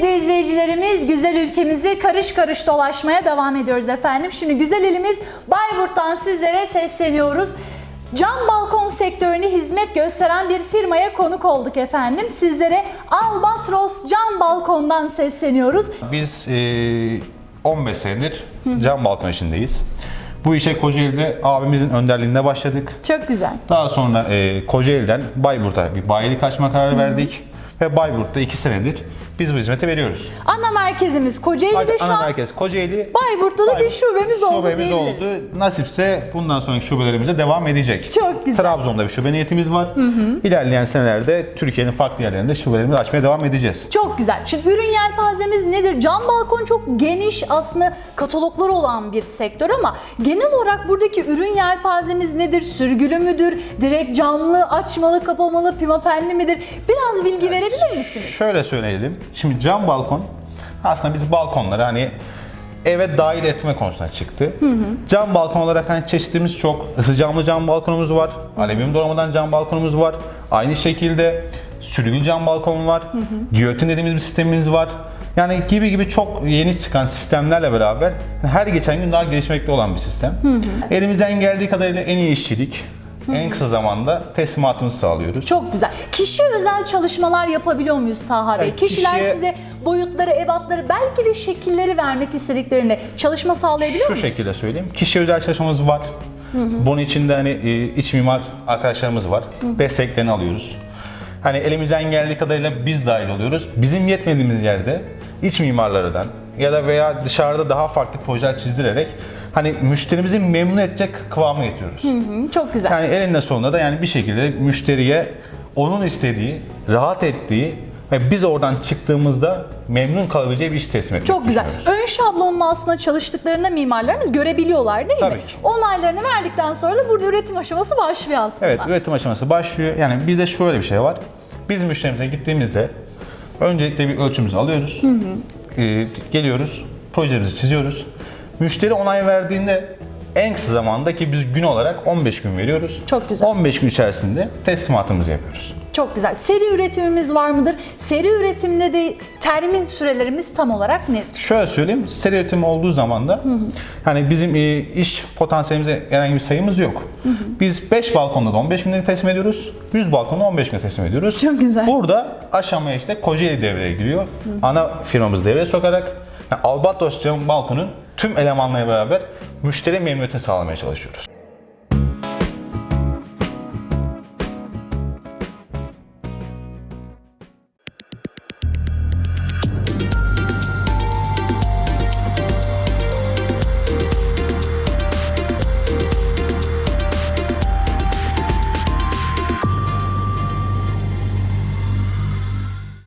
Kıymetli izleyicilerimiz, güzel ülkemizi karış karış dolaşmaya devam ediyoruz efendim. Şimdi güzel ilimiz Bayburt'tan sizlere sesleniyoruz. Cam balkon sektörüne hizmet gösteren bir firmaya konuk olduk efendim. Sizlere Albatros Cam Balkon'dan sesleniyoruz. Biz e, 15 senedir cam balkon işindeyiz. Bu işe Kocaeli'de abimizin önderliğinde başladık. Çok güzel. Daha sonra e, Kocaeli'den Bayburt'a bir bayilik açma kararı verdik. Ve Bayburt'ta 2 senedir biz bu hizmeti veriyoruz. Ana merkezimiz Kocaeli'de şu Ana an. merkez Kocaeli. Bayburt'ta da bir Bayburt şubemiz oldu şubemiz diyebiliriz. oldu. Nasipse bundan sonraki şubelerimize devam edecek. Çok güzel. Trabzon'da bir şube niyetimiz var. İlerleyen senelerde Türkiye'nin farklı yerlerinde şubelerimizi açmaya devam edeceğiz. Çok güzel. Şimdi ürün yelpazemiz nedir? Cam balkon çok geniş aslında katalogları olan bir sektör ama genel olarak buradaki ürün yelpazemiz nedir? Sürgülü müdür? Direkt camlı, açmalı, kapamalı, pimapenli midir? Biraz bilgi verebilir misiniz? Şöyle söyleyelim. Şimdi cam balkon aslında biz balkonları hani eve dahil etme konusuna çıktı. Cam balkon olarak hani çeşitimiz çok. Isı camlı cam balkonumuz var. Alüminyum doğramadan cam balkonumuz var. Aynı şekilde sürgülü cam balkon var. Giyotin dediğimiz bir sistemimiz var. Yani gibi gibi çok yeni çıkan sistemlerle beraber her geçen gün daha gelişmekte olan bir sistem. Elimizden geldiği kadarıyla en iyi işçilik, en kısa zamanda teslimatımızı sağlıyoruz. Çok güzel. Kişi özel çalışmalar yapabiliyor muyuz Saha Bey? Evet, Kişiler kişiye- size boyutları, ebatları, belki de şekilleri vermek istediklerinde çalışma sağlayabiliyor Şu muyuz? şekilde söyleyeyim. Kişi özel çalışmamız var. Bunun içinde hani e, iç mimar arkadaşlarımız var. Desteklerini alıyoruz. Hani elimizden geldiği kadarıyla biz dahil oluyoruz. Bizim yetmediğimiz yerde iç mimarlardan ya da veya dışarıda daha farklı projeler çizdirerek hani müşterimizi memnun edecek kıvama getiriyoruz. Hı, Çok güzel. Yani elinde sonunda da yani bir şekilde müşteriye onun istediği, rahat ettiği ve biz oradan çıktığımızda memnun kalabileceği bir iş teslim etmek Çok güzel. Ön şablonun aslında çalıştıklarında mimarlarımız görebiliyorlar değil mi? Tabii ki. Onaylarını verdikten sonra da burada üretim aşaması başlıyor aslında. Evet, üretim aşaması başlıyor. Yani bizde şöyle bir şey var. Biz müşterimize gittiğimizde öncelikle bir ölçümüzü alıyoruz. Ee, geliyoruz, projemizi çiziyoruz. Müşteri onay verdiğinde en kısa zamanda ki biz gün olarak 15 gün veriyoruz. Çok güzel. 15 gün içerisinde teslimatımızı yapıyoruz. Çok güzel. Seri üretimimiz var mıdır? Seri üretimde de termin sürelerimiz tam olarak nedir? Şöyle söyleyeyim, seri üretim olduğu zaman da hani bizim e, iş potansiyelimize herhangi bir sayımız yok. Biz 5 balkonda da 15 günde teslim ediyoruz. 100 balkonda 15 günde teslim ediyoruz. Çok güzel. Burada aşamaya işte Kocaeli devreye giriyor. Ana firmamız devreye sokarak yani Albatros Cam Balkon'un tüm elemanlarıyla beraber müşteri memnuniyetini sağlamaya çalışıyoruz.